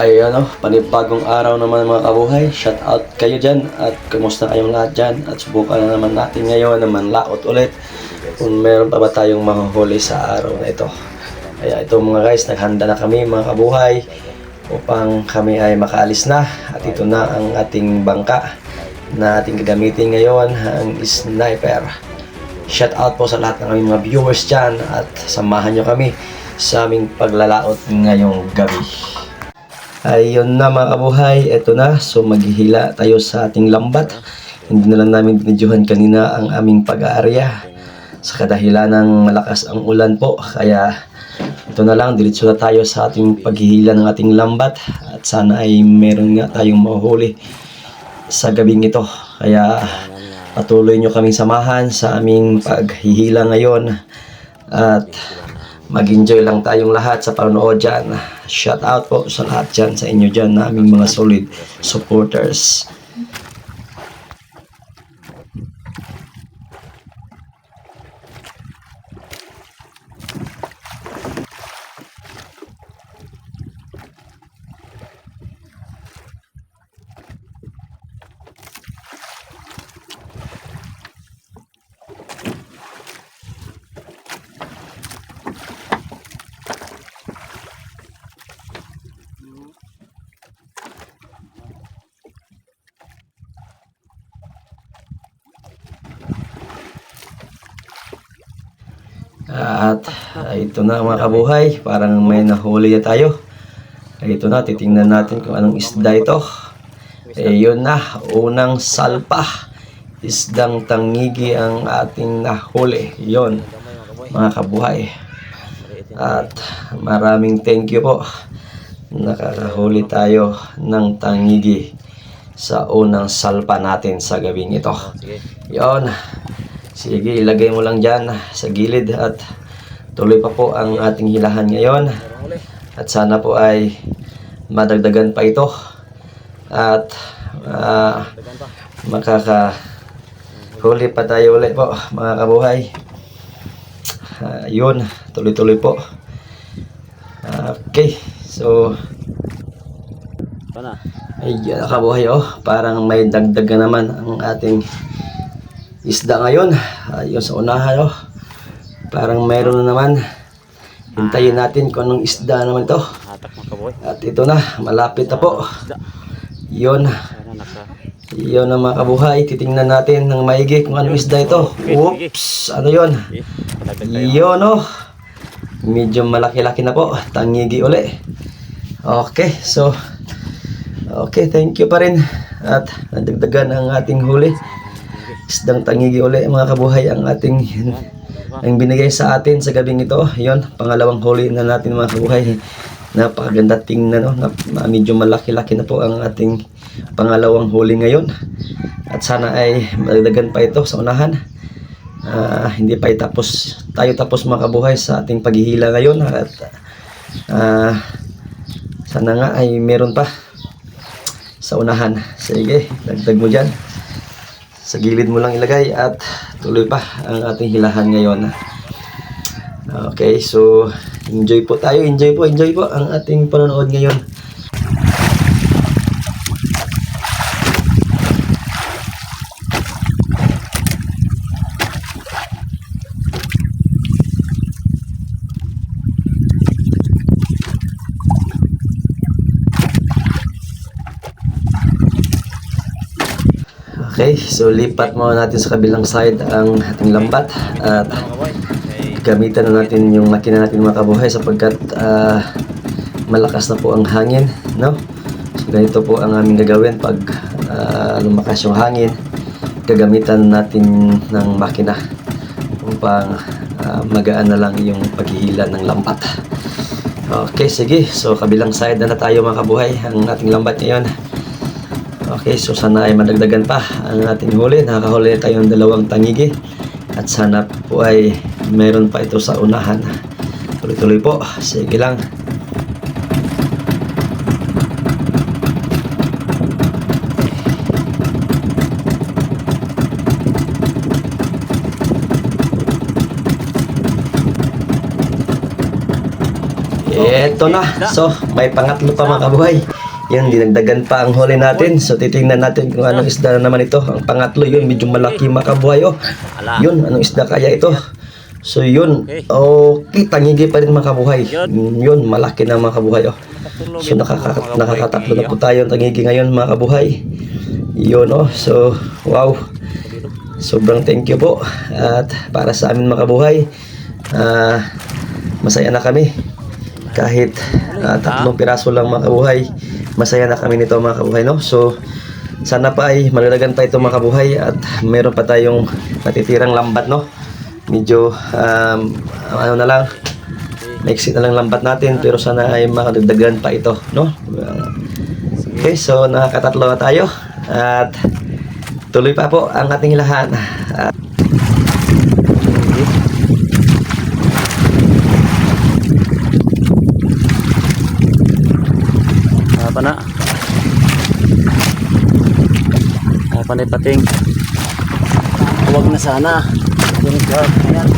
Ay ano, panibagong araw naman mga kabuhay. Shout out kayo dyan at kumusta kayong lahat dyan. At subukan na naman natin ngayon na manlaot ulit kung meron pa ba tayong mahuhuli sa araw na ito. Kaya ito mga guys, naghanda na kami mga kabuhay upang kami ay makaalis na. At ito na ang ating bangka na ating gagamitin ngayon, ang sniper. Shout out po sa lahat ng aming mga viewers dyan at samahan nyo kami sa aming paglalaot ngayong gabi. Ayun na mga kabuhay, eto na. So maghihila tayo sa ating lambat. Hindi na lang namin binidyohan kanina ang aming pag-aarya. Sa kadahilan ng malakas ang ulan po. Kaya ito na lang, diretso na tayo sa ating paghihila ng ating lambat. At sana ay meron nga tayong mahuli sa gabing ito. Kaya patuloy nyo kaming samahan sa aming paghihila ngayon. At mag-enjoy lang tayong lahat sa panonood dyan. Shout out po sa lahat dyan, sa inyo dyan, na aming mga solid supporters. At ah, ito na mga kabuhay, parang may nahuli na tayo. Ay, ito na, titingnan natin kung anong isda ito. Eh, yun na, unang salpa. Isdang tangigi ang ating nahuli. Yun, mga kabuhay. At maraming thank you po. Nakakahuli tayo ng tangigi sa unang salpa natin sa gabing ito. Yon. Sige, ilagay mo lang dyan sa gilid at tuloy pa po ang ating hilahan ngayon. At sana po ay madagdagan pa ito. At ah, makakahuli pa tayo ulit po mga kabuhay. Ah, yun, tuloy-tuloy po. Ah, okay, so ay kabuhay oh, parang may dagdag na naman ang ating isda ngayon. Ayun sa unahan oh. Parang mayroon na naman. Hintayin natin kung anong isda naman ito. At ito na, malapit na po. Yun. Yun ang mga kabuhay. Titingnan natin ng maigi kung anong isda ito. Oops! Ano yun? Yun oh. Medyo malaki-laki na po. Tangigi uli. Okay, so Okay, thank you pa rin. At nadagdagan ang ating huli. Isdang tangigi uli mga kabuhay ang ating ang binigay sa atin sa gabing ito. Yon, pangalawang huli na natin mga kabuhay. Napakaganda tingnan no. Na, medyo malaki-laki na po ang ating pangalawang huli ngayon. At sana ay madagdagan pa ito sa unahan. Ah, hindi pa tapos tayo tapos mga kabuhay sa ating paghihila ngayon at ah, sana nga ay meron pa sa unahan. Sige, dagdag mo dyan. Sa gilid mo lang ilagay at tuloy pa ang ating hilahan ngayon. Okay, so enjoy po tayo, enjoy po, enjoy po ang ating panonood ngayon. Okay, so lipat muna natin sa kabilang side ang ating lambat at gamitan na natin yung makina natin mga kabuhay sapagkat ah, malakas na po ang hangin, no? So ganito po ang aming gagawin pag ah, lumakas yung hangin, gagamitan natin ng makina upang ah, magaan na lang yung paghihila ng lambat. Okay, sige. So kabilang side na na tayo mga kabuhay ang ating lambat ngayon. Okay, so sana ay madagdagan pa ang ating huli. Nakakahuli tayo ng dalawang tangigi. At sana po ay meron pa ito sa unahan. Tuloy-tuloy po. Sige lang. Eto na. So, may pangatlo pa mga kabuhay. Yun, dinagdagan pa ang huli natin. So, titingnan natin kung anong isda na naman ito. Ang pangatlo, yun, medyo malaki mga kabuhay. Oh. Yun, anong isda kaya ito? So, yun. Okay. Tangigi pa rin mga kabuhay. Yun. Malaki na mga kabuhay. Oh. So, nakaka nakakatatlo na po tayo ang tangigi ngayon mga kabuhay. Yun, oh. So, wow. Sobrang thank you po. At para sa amin mga kabuhay, ah, masaya na kami. Kahit ah, tatlong piraso lang mga kabuhay, masaya na kami nito mga kabuhay. No? So, sana pa ay malalagan pa ito mga kabuhay at meron pa tayong natitirang lambat. No? Medyo, um, ano na lang, maiksi na lang lambat natin pero sana ay makadagdagan pa ito. No? Okay, so nakakatatlo na tayo at tuloy pa po ang ating lahat. At Apa na? Apa na pating? Huwag na sana. Ganun ka. Ayan.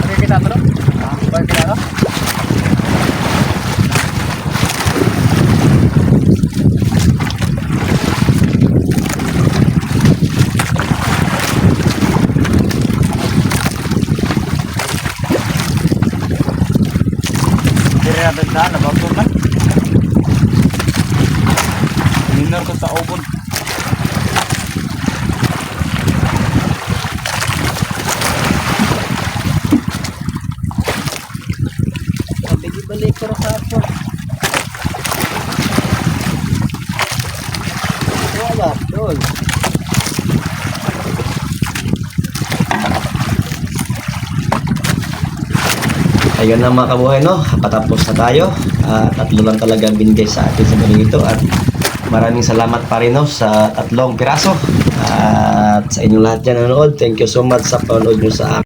Nakikita mo no? Ah, Nakikita no? Na benda na bago man. Minor ko sa ubon. Balik ko sa apo. Wala, tol. Ayun na mga kabuhay no, patapos na tayo. Ah, tatlo lang talaga binigay sa atin sa galing ito at maraming salamat pa rin no, sa tatlong piraso. At sa inyong lahat dyan nanonood, thank you so much sa panonood nyo sa akin.